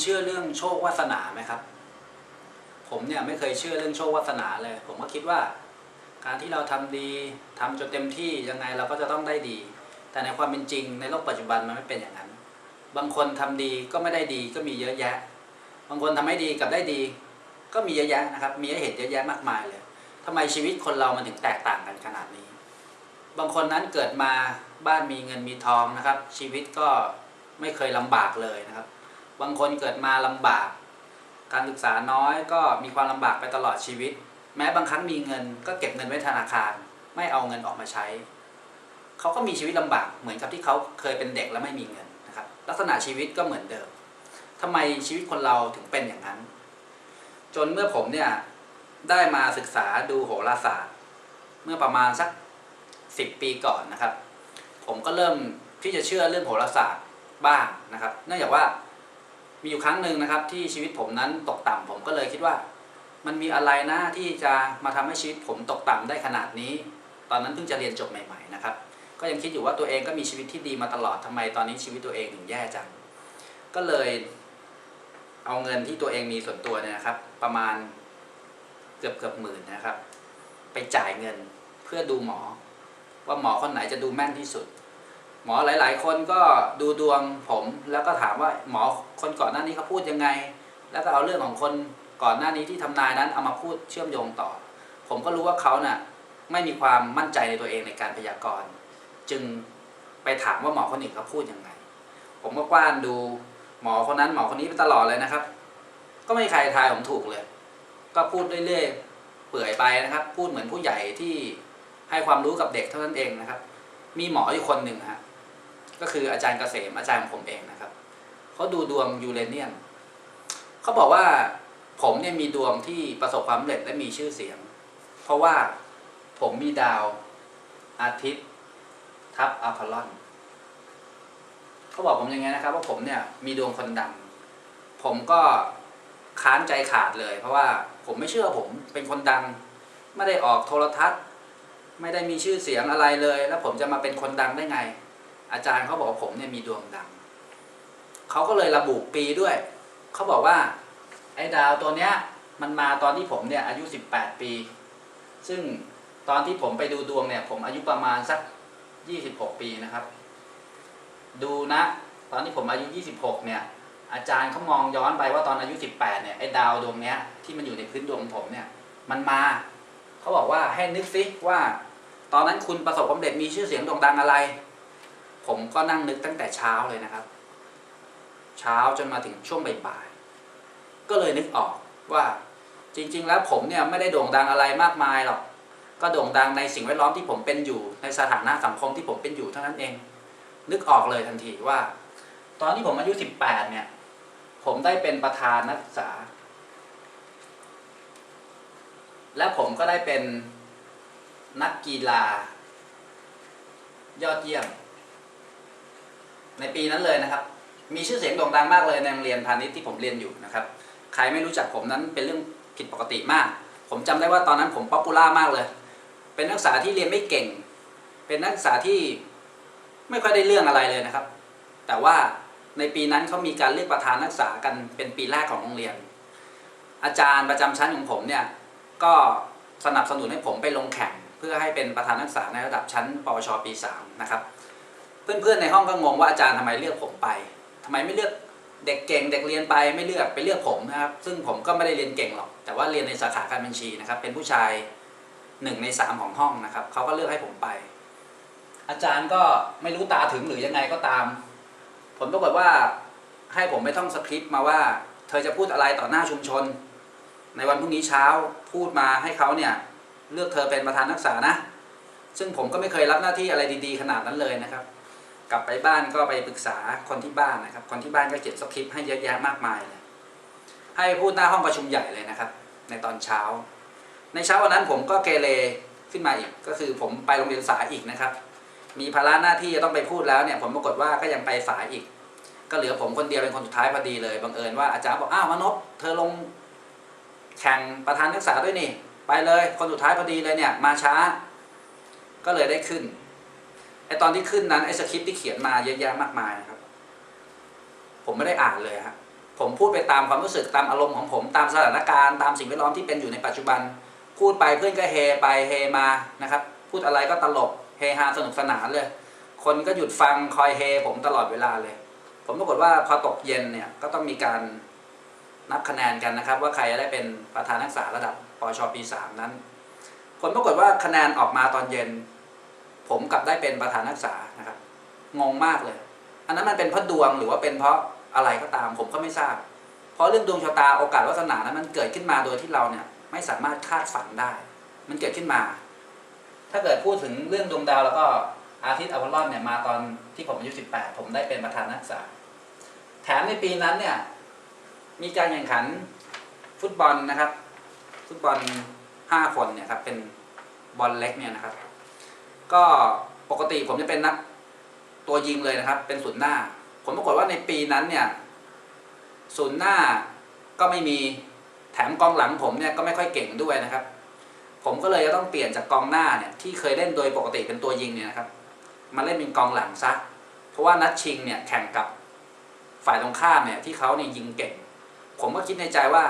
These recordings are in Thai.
เชื่อเรื่องโชควาสนาไหมครับ ผมเนี่ยไม่เคยเชื่อเรื่องโชควาสนาเลย ผมก็คิดว่า การที่เราทำดีทำจนเต็มที่ยังไงเราก็จะต้องได้ดี แต่ในความเป็นจริงในโลกปัจจุบันมันไม่เป็นอย่างนั้น บางคนทำดีก็ไม่ได้ดีก็มีเยอะแยะ บางคนทำไม่ดีกับได้ดี ก็มีเยอะแยะนะครับ มีให้เห็นเยอะแยะมากมายเลยทำไมชีวิตคนเรามันถึงแตกต่างกันขนาดนี้ บางคนนั้นเกิดมาบ้านมีเงินมีทองนะครับ ชีวิตก็ไม่เคยลำบากเลยนะครับ บางคนเกิดมาลำบาก การศึกษาน้อยก็มีความลำบากไปตลอดชีวิต แม้บางครั้งมีเงิน ก็เก็บเงินไว้ธนาคาร ไม่เอาเงินออกมาใช้ เขาก็มีชีวิตลำบากเหมือนกับที่เขาเคยเป็นเด็กแล้วไม่มีเงินนะครับ ลักษณะชีวิตก็เหมือนเดิมทำไมชีวิตคนเราถึงเป็นอย่างนั้น จนเมื่อผมเนี่ยได้มาศึกษาดูโหราศาสตร์ เมื่อประมาณสักสิบปีก่อนนะครับ ผมก็เริ่มที่จะเชื่อเรื่องโหราศาสตร์บ้างนะครับ เนื่องจากว่า มีอยู่ครั้งหนึ่งนะครับที่ชีวิตผมนั้นตกต่ำผมก็เลยคิดว่า มันมีอะไรนะที่จะมาทำให้ชีวิตผมตกต่ำได้ขนาดนี้ ตอนนั้นเพิ่งจะเรียนจบใหม่ๆนะครับ ก็ยังคิดอยู่ว่าตัวเองก็มีชีวิตที่ดีมาตลอดทำไมตอนนี้ชีวิตตัวเองถึงแย่จัง ก็เลยเอาเงินที่ตัวเองมีส่วนตัวเนี่ยนะครับ ประมาณเกือบเกือบหมื่นนะครับ ไปจ่ายเงินเพื่อดูหมอ ว่าหมอคนไหนจะดูแม่นที่สุด หมอหลาย ๆ คนก็ดูดวงผม แล้วก็ถามว่าหมอคนก่อนหน้านี้เขาพูดยังไง แล้วก็เอาเรื่องของคนก่อนหน้านี้ที่ทำนายนั้นเอามาพูดเชื่อมโยงต่อ ผมก็รู้ว่าเขาน่ะไม่มีความมั่นใจในตัวเองในการพยากรณ์ จึงไปถามว่าหมอคนอื่นเขาพูดยังไง ผมก็กว้านดูหมอคนนั้นหมอคนนี้ไปตลอดเลยนะครับ ก็ไม่มีใครทายผมถูกเลย ก็พูดเรื่อยๆเปื่อยไปนะครับ พูดเหมือนผู้ใหญ่ที่ให้ความรู้กับเด็กเท่านั้นเองนะครับ มีหมออยู่คนหนึ่งฮะ ก็คืออาจารย์เกษมอาจารย์ของผมเองนะครับเขาดูดวงยูเรเนียนเขาบอกว่าผมเนี่ยมีดวงที่ประสบความสำเร็จและมีชื่อเสียง เพราะว่าผมมีดาวอาทิตย์ ทับอะพอลลอนเขาบอกผมอย่างไงนะครับ ว่าผมเนี่ยมีดวงคนดัง ผมก็ค้านใจขาดเลย เพราะว่าผมไม่เชื่อผมเป็นคนดัง ไม่ได้ออกโทรทัศน์ ไม่ได้มีชื่อเสียงอะไรเลย แล้วผมจะมาเป็นคนดังได้ไง อาจารย์เขาบอกผมเนี่ยมีดวงดังเขาก็เลยระบุปีด้วยเขาบอกว่า ไอ้ดาวตัวเนี้ย มันมาตอนที่ผมเนี่ยอายุ 18 ปี ซึ่งตอนที่ผมไปดูดวงเนี่ย ผมอายุประมาณสัก 26 ปีนะครับ ดูนะ ตอนที่ผมอายุ 26 เนี่ย อาจารย์เขามองย้อนไปว่าตอนอายุ 18 เนี่ยไอ้ดาวดวงเนี้ยที่มันอยู่ในพื้นดวงผมเนี่ย มันมาเขาบอกว่าให้นึกซิว่า ตอนนั้นคุณประสบความสำเร็จมีชื่อเสียงโด่งดังอะไร ผมก็นั่งนึกตั้งแต่เช้าเลยนะครับ เช้าจนมาถึงช่วงบ่ายๆก็เลยนึกออกว่าจริง ๆ แล้วผมเนี่ยไม่ได้โด่งดังอะไรมากมายหรอก ก็โด่งดังในสิ่งแวดล้อมที่ผมเป็นอยู่ ในสถานะสังคมที่ผมเป็นอยู่เท่านั้นเอง นึกออกเลยทันทีว่า ตอนที่ผมอายุ 18 เนี่ย ผมได้เป็นประธานนักศึกษา และผมก็ได้เป็นนักกีฬายอดเยี่ยม ในปีนั้นเลยนะครับ มีชื่อเสียงโด่งดังมากเลยในโรงเรียนพาณิชย์ที่ผมเรียนอยู่นะครับ ใครไม่รู้จักผมนั้นเป็นเรื่องผิดปกติมาก ผมจำได้ว่าตอนนั้นผมป๊อปปูล่ามากเลย เป็นนักศึกษาที่เรียนไม่เก่ง เป็นนักศึกษาที่ไม่ค่อยได้เรื่องอะไรเลยนะครับ แต่ว่าในปีนั้นเขามีการเลือกประธานนักศึกษากันเป็นปีแรกของโรงเรียน อาจารย์ประจำชั้นของผมเนี่ยก็สนับสนุนให้ผมไปลงแข่ง เพื่อให้เป็นประธานนักศึกษาในระดับชั้นปวชปี3นะครับ เพื่อนๆในห้องก็งงว่าอาจารย์ทำไมเลือกผมไปทำไมไม่เลือกเด็กเก่งเด็กเรียนไปไม่เลือกไปเลือกผมนะครับซึ่งผมก็ไม่ได้เรียนเก่งหรอก แต่ว่าเรียนในสาขาการบัญชีนะครับ เป็นผู้ชายหนึ่งในสามของห้องนะครับเขาก็เลือกให้ผมไป อาจารย์ก็ไม่รู้ตาถึงหรือยังไงก็ตาม ผลปรากฏว่าให้ผมไม่ต้องสคริปต์มาว่า เธอจะพูดอะไรต่อหน้าชุมชน ในวันพรุ่งนี้เช้าพูดมาให้เขาเนี่ยเลือกเธอเป็นประธานนักศึกษานะ ซึ่งผมก็ไม่เคยรับหน้าที่อะไรดี ๆ ขนาดนั้นเลยนะครับ กลับไปบ้านก็ไปปรึกษาคนที่บ้านนะครับ คนที่บ้านก็เขียนสคริปต์ให้เยอะแยะมากมายเลยให้พูดหน้าห้องประชุมใหญ่เลยนะครับ ในตอนเช้า ในเช้าวันนั้นผมก็เกเรขึ้นมาอีก ก็คือผมไปโรงเรียนสายอีกนะครับ มีภาระหน้าที่จะต้องไปพูดแล้วเนี่ย ผมปรากฏว่าก็ยังไปสายอีก ก็เหลือผมคนเดียวเป็นคนสุดท้ายพอดีเลยบังเอิญว่าอาจารย์บอกอ้าวมนพเธอลงแข่งประธานนักศึกษาด้วยนี่ ไปเลยคนสุดท้ายพอดีเลยเนี่ย มาช้า ก็เลยได้ขึ้น ไอตอนที่ขึ้นนั้นไอสคริปที่เขียนมาเยอะแยะมากมายครับ ผมไม่ได้อ่านเลยฮะผมพูดไปตามความรู้สึกตามอารมณ์ของผมตามสถานการณ์ตามสิ่งแวดล้อมที่เป็นอยู่ในปัจจุบัน พูดไปเพื่อนก็เฮไปเฮมานะครับ พูดอะไรก็ตลกเฮฮาสนุกสนานเลย คนก็หยุดฟังคอยเฮผมตลอดเวลาเลย ผมปรากฏว่าพอตกเย็นเนี่ยก็ต้องมีการนับคะแนนกันนะครับ ว่าใครจะได้เป็นประธานนักศึกษาระดับปชปีสามนั้น ผลปรากฏว่าคะแนนออกมาตอนเย็น ผมกลับได้เป็นประธานนักศึกษานะครับงงมากเลย อันนั้นมันเป็นเพราะดวงหรือว่าเป็นเพราะอะไรก็ตามผมก็ไม่ทราบ เพราะเรื่องดวงชะตาโอกาสวาสนานั้นมันเกิดขึ้นมาโดยที่เราเนี่ยไม่สามารถคาดฝันได้ มันเกิดขึ้นมา ถ้าเกิดพูดถึงเรื่องดวงดาวแล้วก็อาทิตย์อวลอนเนี่ยมาตอนที่ผมอายุ18 ผมได้เป็นประธานนักศึกษา แถมในปีนั้นเนี่ยมีการแข่งขันฟุตบอลนะครับ ฟุตบอลห้าคนเนี่ยครับเป็นบอลเล็กเนี่ยนะครับ ก็ปกติผมจะเป็นนักตัวยิงเลยนะครับ เป็นศูนย์หน้าผลปรากฏว่าในปีนั้นเนี่ยศูนย์หน้าก็ไม่มีแถมกองหลังผมเนี่ยก็ไม่ค่อยเก่งด้วยนะครับ ผมก็เลยจะต้องเปลี่ยนจากกองหน้าเนี่ยที่เคยเล่นโดยปกติเป็นตัวยิงเนี่ยนะครับมาเล่นเป็นกองหลังซะเพราะว่านัดชิงเนี่ยแข่งกับฝ่ายตรงข้ามเนี่ยที่เขาเนี่ยยิงเก่ง ผมก็คิดในใจว่า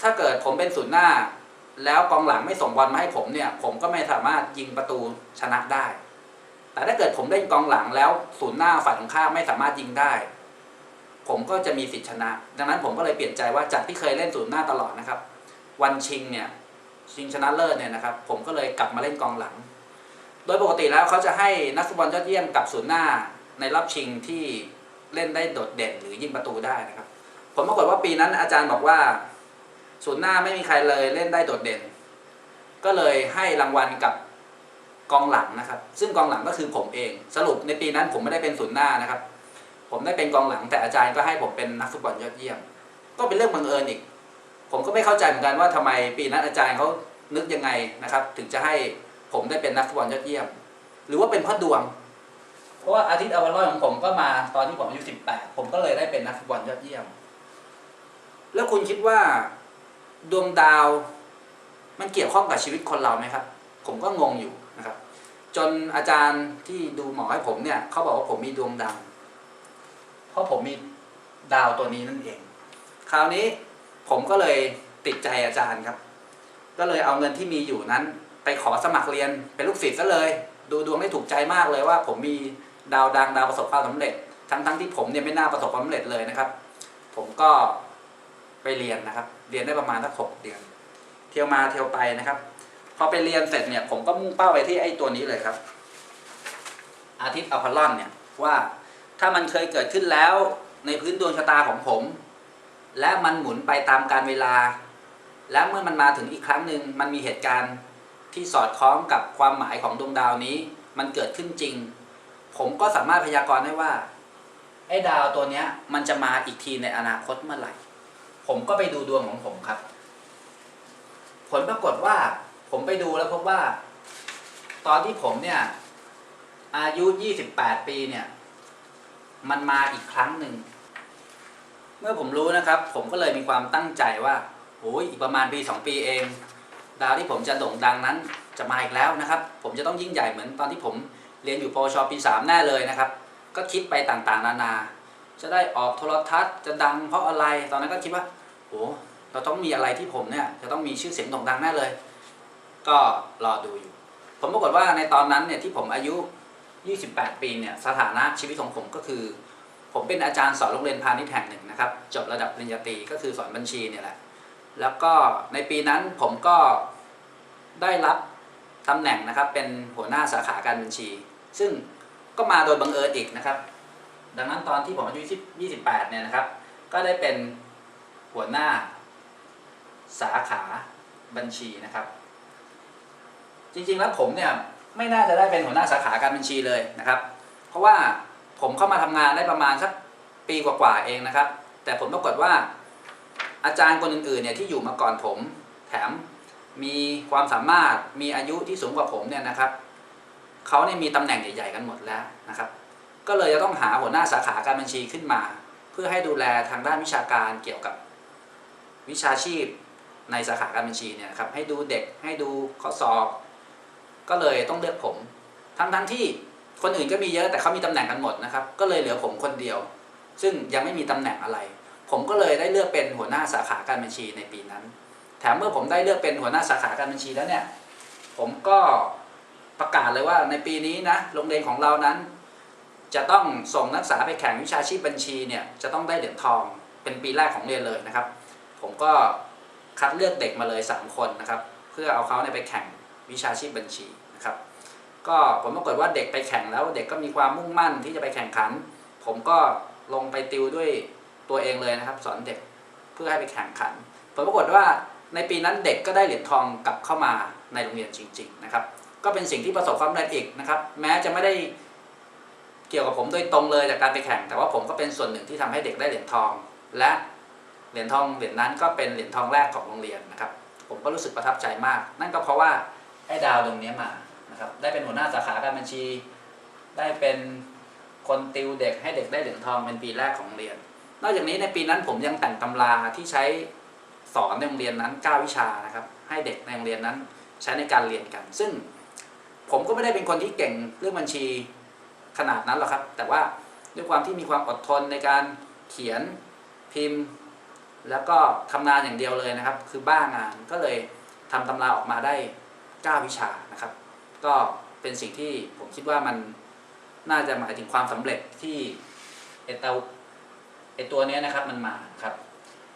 ถ้าเกิดผมเป็นศูนย์หน้า แล้วกองหลังไม่ส่งบอลมาให้ผมเนี่ย ผมก็ไม่สามารถยิงประตูชนะได้ แต่ถ้าเกิดผมเล่นกองหลังแล้วศูนย์หน้าฝ่ายตรงข้ามไม่สามารถยิงได้ ผมก็จะมีสิทธิชนะ ดังนั้นผมก็เลยเปลี่ยนใจว่าจากที่เคยเล่นศูนย์หน้าตลอดนะครับ วันชิงเนี่ยชิงชนะเลิศเนี่ยนะครับ ผมก็เลยกลับมาเล่นกองหลัง โดยปกติแล้วเขาจะให้นักฟุตบอลยอดเยี่ยมกับศูนย์หน้าในรอบชิงที่เล่นได้โดดเด่นหรือยิงประตูได้นะครับผลปรากฏว่าปีนั้นอาจารย์บอกว่า ศูนย์หน้าไม่มีใครเลยเล่นได้โดดเด่น ก็เลยให้รางวัลกับกองหลังนะครับ ซึ่งกองหลังก็คือผมเอง สรุปในปีนั้นผมไม่ได้เป็นศูนย์หน้านะครับ ผมได้เป็นกองหลังแต่อาจารย์ก็ให้ผมเป็นนักฟุตบอลยอดเยี่ยม ก็เป็นเรื่องบังเอิญอีก ผมก็ไม่เข้าใจเหมือนกันว่าทำไมปีนั้นอาจารย์เขานึกยังไงนะครับ ถึงจะให้ผมได้เป็นนักฟุตบอลยอดเยี่ยม หรือว่าเป็นเพราะดวง เพราะว่าอาทิตย์อวารอยของผมก็มาตอนที่ผมอายุ18ผมก็เลยได้เป็นนักฟุตบอลยอดเยี่ยม แล้วคุณคิดว่า ดวงดาว มันเกี่ยวข้องกับชีวิตคนเราไหมครับ ผมก็งงอยู่นะครับ จนอาจารย์ที่ดูหมอให้ผมเนี่ยเขาบอกว่าผมมีดวงดาวเพราะผมมีดาวตัวนี้นั่นเอง คราวนี้ผมก็เลยติดใจอาจารย์ครับ ก็เลยเอาเงินที่มีอยู่นั้น ไปขอสมัครเรียนเป็นลูกศิษย์ซะเลย ดูดวงได้ถูกใจมากเลยว่า ผมมีดาวดังดาวประสบความสำเร็จ ทั้งทั้งที่ผมเนี่ยไม่น่าประสบความสำเร็จเลยนะครับ ผมก็ ไปเรียนนะครับ เรียนได้ประมาณสักหกเดือน เที่ยวมาเที่ยวไปนะครับ พอไปเรียนเสร็จเนี่ย ผมก็มุ่งเป้าไปที่ไอ้ตัวนี้เลยครับ อาทิตย์อพอลลอนเนี่ยว่าถ้ามันเคยเกิดขึ้นแล้วในพื้นดวงชะตาของผม และมันหมุนไปตามการเวลา และเมื่อมันมาถึงอีกครั้งหนึ่งมันมีเหตุการณ์ที่สอดคล้องกับความหมายของดวงดาวนี้ มันเกิดขึ้นจริง ผมก็สามารถพยากรณ์ได้ว่าไอ้ดาวตัวเนี้ย มันจะมาอีกทีในอนาคตเมื่อไหร่ ผมก็ไปดูดวงของผมครับ ผลปรากฏว่า ผมไปดูแล้วพบว่า ตอนที่ผมเนี่ย อายุ28ปีเนี่ย มันมาอีกครั้งหนึ่ง เมื่อผมรู้นะครับ ผมก็เลยมีความตั้งใจว่าโอ้ยอีกประมาณปีสองปีเอง ดาวที่ผมจะโด่งดังนั้นจะมาอีกแล้วนะครับ ผมจะต้องยิ่งใหญ่เหมือนตอนที่ผมเรียนอยู่ปชปีสามแน่เลยนะครับ ก็คิดไปต่างๆ นานา จะได้ออกโทรทัศน์จะดังเพราะอะไร ตอนนั้นก็คิดว่า โอ้เราต้องมีอะไรที่ผมเนี่ยจะต้องมีชื่อเสียงโด่งดังแน่เลย ก็รอดูอยู่ ผมปรากฏว่าในตอนนั้นเนี่ยที่ผมอายุ 28 ปีเนี่ยสถานะชีวิตของผมก็คือ ผมเป็นอาจารย์สอนโรงเรียนพาณิชย์แห่งหนึ่งนะครับจบระดับปริญญาตรีก็คือสอนบัญชีเนี่ยแหละแล้วก็ในปีนั้นผมก็ได้รับตำแหน่งนะครับเป็นหัวหน้าสาขาการบัญชี ซึ่งก็มาโดยบังเอิญอีกนะครับ ดังนั้นตอนที่ผมอายุ28เนี่ยนะครับ ก็ได้เป็น หัวหน้า สาขาบัญชีนะครับ จริงๆแล้วผมเนี่ยไม่น่าจะได้เป็นหัวหน้าสาขาการบัญชีเลยนะครับ เพราะว่าผมเข้ามาทำงานได้ประมาณสักปีกว่าๆเองนะครับ แต่ผลปรากฏว่า อาจารย์คนอื่นๆเนี่ยที่อยู่มาก่อนผมแถมมีความสามารถมีอายุที่สูงกว่าผมเนี่ยนะครับเขาเนี่ยมีตำแหน่งใหญ่ๆกันหมดแล้วนะครับ ก็เลยจะต้องหาหัวหน้าสาขาการบัญชีขึ้นมา เพื่อให้ดูแลทางด้านวิชาการเกี่ยวกับ วิชาชีพในสาขาการบัญชีเนี่ยครับให้ดูเด็กให้ดูข้อสอบ ก็เลยต้องเลือกผมทั้งทั้งๆที่คนอื่นก็มีเยอะแต่เขามีตำแหน่งกันหมดนะครับ ก็เลยเหลือผมคนเดียว ซึ่งยังไม่มีตำแหน่งอะไร ผมก็เลยได้เลือกเป็นหัวหน้าสาขาการบัญชีในปีนั้น แถมเมื่อผมได้เลือกเป็นหัวหน้าสาขาการบัญชีแล้วเนี่ย ผมก็ประกาศเลยว่าในปีนี้นะโรงเรียนของเรานั้น จะต้องส่งนักศึกษาไปแข่งวิชาชีพบัญชีเนี่ยจะต้องได้เหรียญทองเป็นปีแรกของเรียนเลยนะครับ ผมก็คัดเลือกเด็กมาเลย 3 คนนะครับ เพื่อเอาเขาเนี่ยไปแข่งวิชาชีพบัญชีนะครับ ก็ผลปรากฏว่าเด็กไปแข่งแล้วเด็กก็มีความมุ่งมั่นที่จะไปแข่งขัน ผมก็ลงไปติวด้วยตัวเองเลยนะครับ สอนเด็กเพื่อให้ไปแข่งขัน ผลปรากฏว่าในปีนั้นเด็กก็ได้เหรียญทองกลับเข้ามาในโรงเรียนจริง ๆ นะครับ ก็เป็นสิ่งที่ประสบความสำเร็จอีกนะครับ แม้จะไม่ได้เกี่ยวกับผมโดยตรงเลยจากการไปแข่ง แต่ว่าผมก็เป็นส่วนหนึ่งที่ทำให้เด็กได้เหรียญทอง และ เหรียญทองเหรียญนั้นก็เป็นเหรียญทองแรกของโรงเรียนนะครับ ผมก็รู้สึกประทับใจมาก นั่นก็เพราะว่าไอ้ดาวดวงนี้มานะครับได้เป็นหัวหน้าสาขาการบัญชี ได้เป็นคนติวเด็กให้เด็กได้เหรียญทองเป็นปีแรกของโรงเรียน นอกจากนี้ในปีนั้นผมยังแต่งตำราที่ใช้สอนในโรงเรียนนั้น 9 วิชานะครับ ให้เด็กในโรงเรียนนั้นใช้ในการเรียนกัน ซึ่งผมก็ไม่ได้เป็นคนที่เก่งเรื่องบัญชีขนาดนั้นหรอกครับ แต่ว่าด้วยความที่มีความอดทนในการเขียนพิมพ์ แล้วก็ทำงานอย่างเดียวเลยนะครับ คือบ้างานก็เลยทำตำราออกมาได้ 9 วิชานะครับ ก็เป็นสิ่งที่ผมคิดว่ามันน่าจะหมายถึงความสำเร็จที่เอเตาไอตัวนี้นะครับมันมาครับ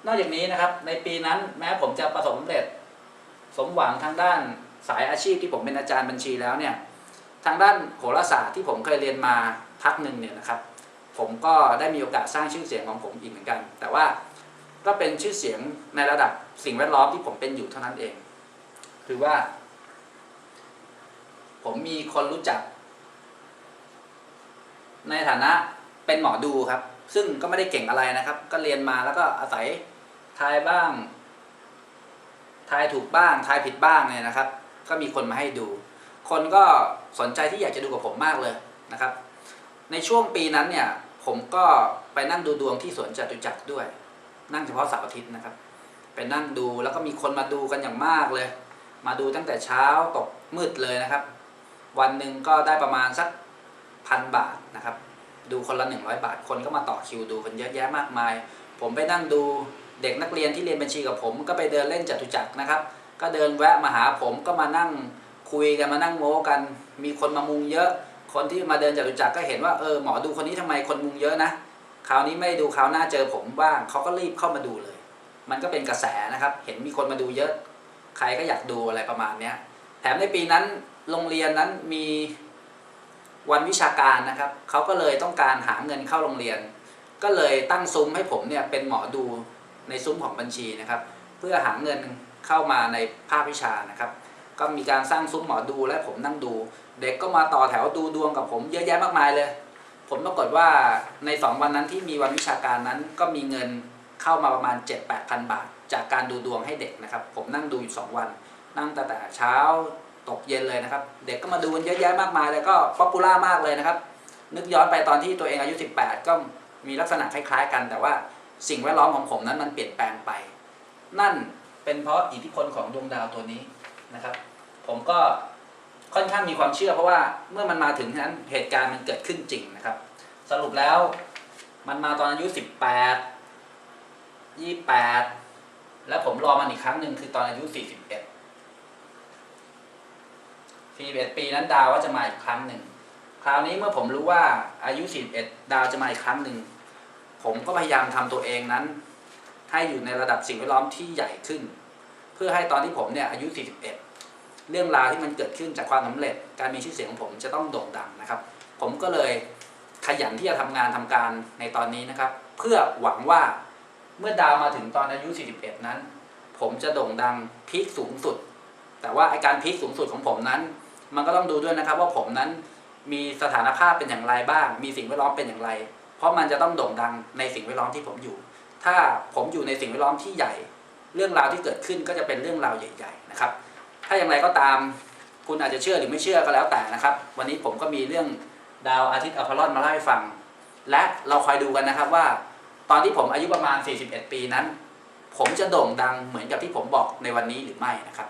นอกจากนี้นะครับในปีนั้นแม้ผมจะประสบสำเร็จ สมหวังทางด้านสายอาชีพที่ผมเป็นอาจารย์บัญชีแล้วเนี่ยทางด้านโหราศาสตร์ที่ผมเคยเรียนมาพักหนึ่งเนี่ยนะครับ ผมก็ได้มีโอกาสสร้างชื่อเสียงของผมอีกเหมือนกัน แต่ว่า ก็เป็นชื่อเสียงในระดับสิ่งแวดล้อมที่ผมเป็นอยู่เท่านั้นเอง คือว่า ผมมีคนรู้จัก ในฐานะเป็นหมอดูครับ ซึ่งก็ไม่ได้เก่งอะไรนะครับ ก็เรียนมาแล้วก็อาศัยทายบ้าง ทายถูกบ้าง ทายผิดบ้างเนี่ยนะครับ ก็มีคนมาให้ดู คนก็สนใจที่อยากจะดูกับผมมากเลยนะครับ ในช่วงปีนั้นเนี่ย ผมก็ไปนั่งดูดวงที่สวนจตุจักรด้วย นั่งเฉพาะเสาร์อาทิตย์นะครับไปนั่งดูแล้วก็มีคนมาดูกันอย่างมากเลย มาดูตั้งแต่เช้าตกมืดเลยนะครับ วันหนึ่งก็ได้ประมาณสักพันบาทนะครับ ดูคนละ 100 บาทคนก็มาต่อคิวดูกันเยอะแยะมากมาย ผมไปนั่งดูเด็กนักเรียนที่เรียนบัญชีกับผม ก็ไปเดินเล่นจตุจักรนะครับ ก็เดินแวะมาหาผมก็มานั่งคุยกันมานั่งโม้กัน มีคนมามุงเยอะ คนที่มาเดินจตุจักรก็เห็นว่าเออหมอดูคนนี้ทำไมคนมุงเยอะนะ คราวนี้ไม่ดูคราวหน้าเจอผมบ้างเขาก็รีบเข้ามาดูเลย มันก็เป็นกระแสนะครับ เห็นมีคนมาดูเยอะ ใครก็อยากดูอะไรประมาณเนี้ย แถมในปีนั้นโรงเรียนนั้นมีวันวิชาการนะครับเขาก็เลยต้องการหาเงินเข้าโรงเรียน ก็เลยตั้งซุ้มให้ผมเนี่ยเป็นหมอดูในซุ้มของบัญชีนะครับ เพื่อหาเงินเข้ามาในภาควิชานะครับ ก็มีการสร้างซุ้มหมอดูและผมนั่งดู เด็กก็มาต่อแถวดูดวงกับผมเยอะแยะมากมายเลย ผลปรากฏว่าในสองวันนั้นที่มีวันวิชาการนั้นก็มีเงินเข้ามาประมาณ 7 8 0 0 0 บาท จากการดูดวงให้เด็กนะครับ ผมนั่งดูอยู่ 2 วัน นั่งแต่แต่เช้าตกเย็นเลยนะครับ เด็กก็มาดูกันเยอะแยะมากมายแล้วก็ป๊อปปูล่ามากเลยนะครับ นึกย้อนไปตอนที่ตัวเองอายุ 18 ก็มีลักษณะคล้ายๆ กัน แต่ว่าสิ่งแวดล้อมของผมนั้นมันเปลี่ยนแปลงไป นั่นเป็นเพราะอิทธิพลของดวงดาวตัวนี้นะครับ ผมก็ ค่อนข้างมีความเชื่อ เพราะว่าเมื่อมันมาถึงนั้นเหตุการณ์มันเกิดขึ้นจริงนะครับ สรุปแล้วมันมาตอนอายุ 18 28 แล้วผมรอมันอีกครั้งหนึ่งคือตอนอายุ 41 41 ปีนั้นดาวว่าจะมาอีกครั้งหนึ่งคราวนี้เมื่อผมรู้ว่าอายุ 41 ดาวจะมาอีกครั้งหนึ่งผมก็พยายามทำตัวเองนั้น ให้อยู่ในระดับสิ่งแวดล้อมที่ใหญ่ขึ้น เพื่อให้ตอนที่ผมเนี่ยอายุ 41 เรื่องราวที่มันเกิดขึ้นจากความสำเร็จ การมีชื่อเสียงของผมจะต้องโด่งดังนะครับ ผมก็เลยขยันที่จะทำงานทำการในตอนนี้นะครับ เพื่อหวังว่าเมื่อดาวมาถึงตอนอายุ 41 นั้น ผมจะโด่งดังพีคสูงสุด แต่ว่าไอการพีคสูงสุดของผมนั้น มันก็ต้องดูด้วยนะครับว่าผมนั้นมีสถานภาพเป็นอย่างไรบ้าง มีสิ่งแวดล้อมเป็นอย่างไร เพราะมันจะต้องโด่งดังในสิ่งแวดล้อมที่ผมอยู่ ถ้าผมอยู่ในสิ่งแวดล้อมที่ใหญ่ เรื่องราวที่เกิดขึ้นก็จะเป็นเรื่องราวใหญ่ ๆ นะครับ ถ้าอย่างไรก็ตามคุณอาจจะเชื่อหรือไม่เชื่อก็แล้วแต่นะครับ วันนี้ผมก็มีเรื่องดาวอาทิตย์อพอลลอนมาเล่าให้ฟัง และเราคอยดูกันนะครับว่า ตอนที่ผมอายุประมาณ 41 ปีนั้น ผมจะโด่งดังเหมือนกับที่ผมบอกในวันนี้หรือไม่นะครับ